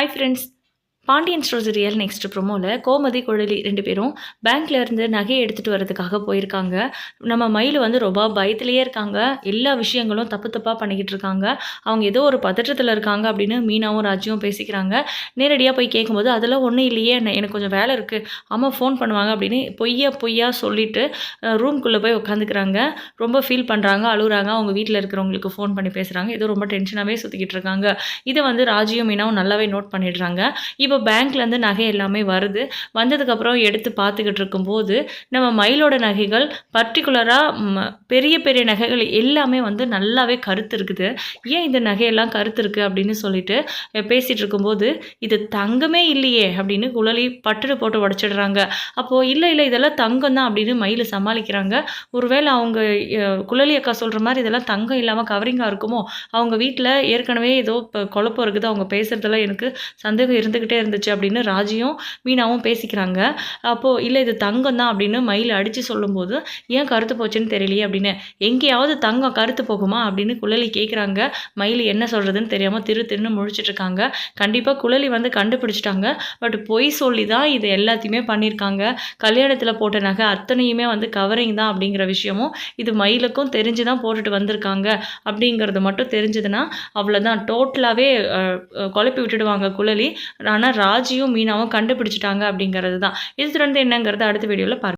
Hi friends. Pandian stores real next ப்ரோமோவில் Gomathi Kuzhali ரெண்டு பேரும் பேங்க்ல இருந்து நகையை எடுத்துகிட்டு வரதுக்காக போயிருக்காங்க. நம்ம மயில் வந்து ரொம்ப பயத்திலேயே இருக்காங்க. எல்லா விஷயங்களும் தப்பு தப்பாக பண்ணிக்கிட்டு இருக்காங்க. அவங்க ஏதோ ஒரு பதற்றத்தில் இருக்காங்க அப்படின்னு மீனாவும் ராஜ்யும் பேசிக்கிறாங்க. நேரடியாக போய் கேட்கும்போது அதெல்லாம் ஒன்றும் இல்லையே என்ன- எனக்கு கொஞ்சம் வேலை இருக்குது அம்மா ஃபோன் பண்ணுவாங்க அப்படின்னு பொய்யா பொய்யா சொல்லிட்டு ரூம்குள்ளே போய் உட்காந்துக்கிறாங்க ரொம்ப ஃபீல் பண்ணுறாங்க அழுகுறாங்க. அவங்க வீட்டில் இருக்கிறவங்களுக்கு ஃபோன் பண்ணி பேசுகிறாங்க ஏதோ ரொம்ப டென்ஷனாகவே சுற்றிக்கிட்டு இருக்காங்க. இதை வந்து ராஜியும் மீனாவும் நல்லாவே நோட் பண்ணிடுறாங்க. இப்போ பேங்க்லேருந்து நகை எல்லாமே வருது. வந்ததுக்கப்புறம் எடுத்து பார்த்துக்கிட்டு இருக்கும்போது நம்ம மயிலோட நகைகள் பர்டிகுலராக பெரிய பெரிய நகைகள் எல்லாமே வந்து நல்லாவே கருத்து இருக்குது. ஏன் இந்த நகையெல்லாம் கருத்து இருக்குது அப்படின்னு சொல்லிட்டு பேசிகிட்டு இருக்கும்போது இது தங்கமே இல்லையே அப்படின்னு குழலி பட்டுடு போட்டு உடச்சிடுறாங்க. அப்போது இல்லை இல்லை இதெல்லாம் தங்கம் தான் அப்படின்னு மயில் சமாளிக்கிறாங்க. ஒருவேளை அவங்க குழலி அக்கா சொல்கிற மாதிரி இதெல்லாம் தங்கம் இல்லாமல் கவரிங்காக இருக்குமோ? அவங்க வீட்டில் ஏற்கனவே ஏதோ இப்போ குழப்பம் இருக்குது. அவங்க பேசுகிறதுல எனக்கு சந்தேகம் இருந்துக்கிட்டே இருந்துச்சு அப்படின்னு ராஜியும் மீனாவும் பேசிக்கிறாங்க. அப்போது இல்லை இது தங்கம் தான் அப்படின்னு மயில் அடித்து சொல்லும்போது ஏன் கருத்து போச்சுன்னு தெரியலையே அப்படின்னு. எங்கேயாவது தங்கம் கருத்து போகுமா அப்படின்னு குழலி கேட்குறாங்க மயில் என்ன சொல்கிறதுன்னு தெரியாமல் திரு திருன்னு முழிச்சிட்ருக்காங்க. கண்டிப்பாக குழலி வந்து கண்டுபிடிச்சிட்டாங்க. பட் பொய் சொல்லி தான் இது எல்லாத்தையுமே பண்ணியிருக்காங்க கல்யாணத்தில் போட்ட நகை அத்தனையுமே வந்து கவரிங் தான் அப்படிங்கிற விஷயமும் இது மயிலுக்கும் தெரிஞ்சு தான் போட்டுட்டு வந்திருக்காங்க அப்படிங்கிறது மட்டும் தெரிஞ்சதுன்னா அவ்வளோதான் டோட்டலாகவே குழப்பி விட்டுடுவாங்க குழலி. ஆனால் ராஜியும் மீனாவும் கண்டுபிடிச்சிட்டாங்க அப்படிங்கிறது தான் இது தொடர்ந்து என்னங்கிறத அடுத்த வீடியோவில் பார்க்க